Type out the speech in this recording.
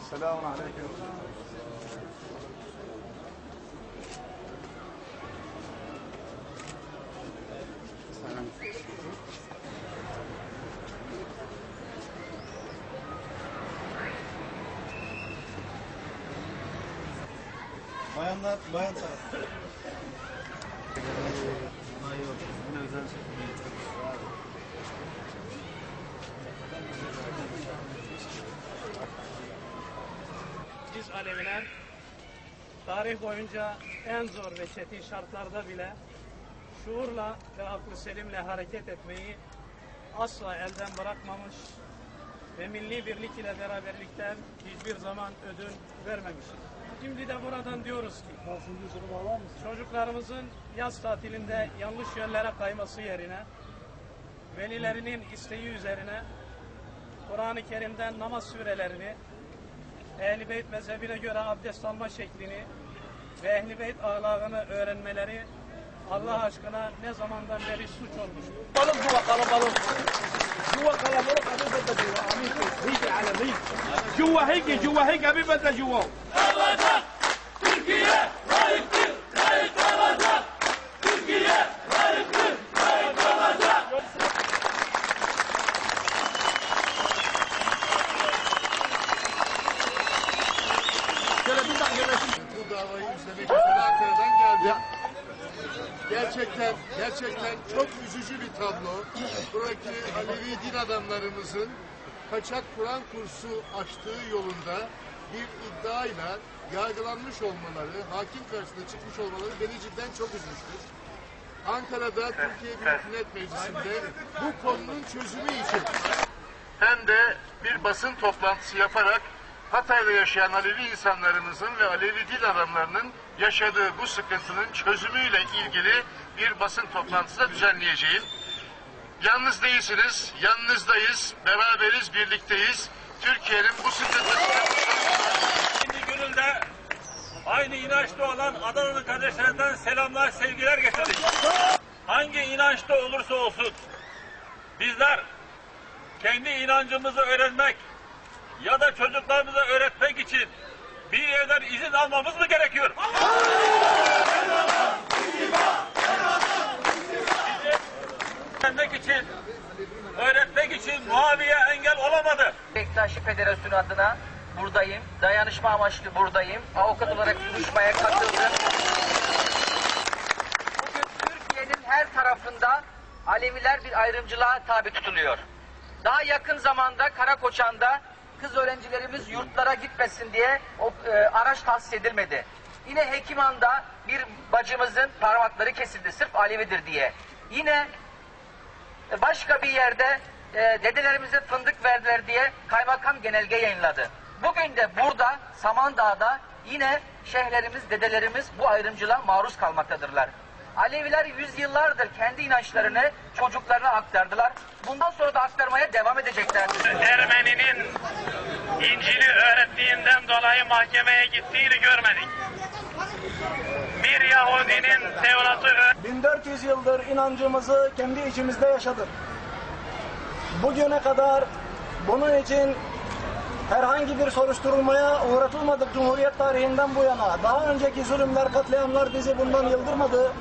السلام عليكم. Bayanlar, bayan. Biz Aleviler tarih boyunca en zor ve çetin şartlarda bile şuurla ve aklı selimle hareket etmeyi asla elden bırakmamış ve milli birlik ile beraberlikten hiçbir zaman ödün vermemişiz. Şimdi de buradan diyoruz ki çocuklarımızın yaz tatilinde yanlış yönlere kayması yerine velilerinin isteği üzerine Kur'an-ı Kerim'den namaz surelerini Ehl-i Beyt mezhebine göre abdest alma şeklini ve Ehl-i Beyt ahlakını öğrenmeleri Allah aşkına ne zamandan beri suç olmuştur. Balık juva kalabalık. Juva Juva heyke, juva heyke Habibe de juva. Şöyle bir dakika yönetim. bu davayı izlemek üzere Ankara'dan geldim. Gerçekten, gerçekten çok üzücü bir tablo. Buradaki Alevi din adamlarımızın kaçak Kur'an kursu açtığı yolunda bir iddiayla yargılanmış olmaları, hakim karşısına çıkmış olmaları beni cidden çok üzmüştür. Ankara'da Türkiye Büyük Millet Meclisi'nde bu konunun çözümü için hem de bir basın toplantısı yaparak Hatay'da yaşayan Alevi insanlarımızın ve Alevi dil adamlarının yaşadığı bu sıkıntının çözümüyle ilgili bir basın toplantısı da düzenleyeceğim. Yalnız değilsiniz, yanınızdayız, beraberiz, birlikteyiz. Türkiye'nin bu sıkıntısını Şimdi gönülde aynı inançta olan Adanalı kardeşlerden selamlar, sevgiler getirdik. Hangi inançta olursa olsun bizler kendi inancımızı öğrenmek ya da çocuklarımıza öğretmek için bir yerden izin almamız mı gerekiyor? Öğrenmek için, öğretmek için Muaviye engel olamadı. Bektaşi Federasyonu adına buradayım. Dayanışma amaçlı buradayım. Avukat olarak buluşmaya katıldım. Bugün Türkiye'nin her tarafında Aleviler bir ayrımcılığa tabi tutuluyor. Daha yakın zamanda Karakoçan'da kız öğrencilerimiz yurtlara gitmesin diye o, e, araç tahsis edilmedi. Yine Hekiman'da bir bacımızın parmakları kesildi sırf Alevidir diye. Yine başka bir yerde e, dedelerimize fındık verdiler diye kaymakam genelge yayınladı. Bugün de burada Samandağ'da yine şeyhlerimiz, dedelerimiz bu ayrımcılığa maruz kalmaktadırlar. Aleviler yüzyıllardır kendi inançlarını çocuklarına aktardılar. Bundan sonra da aktarmaya devam edeceklerdir. Ermeninin İncil'i öğrettiğinden dolayı mahkemeye gittiğini görmedik. Yahudinin Tevrat'ı 1400 yıldır inancımızı kendi içimizde yaşadık. Bugüne kadar bunun için herhangi bir soruşturulmaya uğratılmadık Cumhuriyet tarihinden bu yana. Daha önceki zulümler, katliamlar bizi bundan yıldırmadı.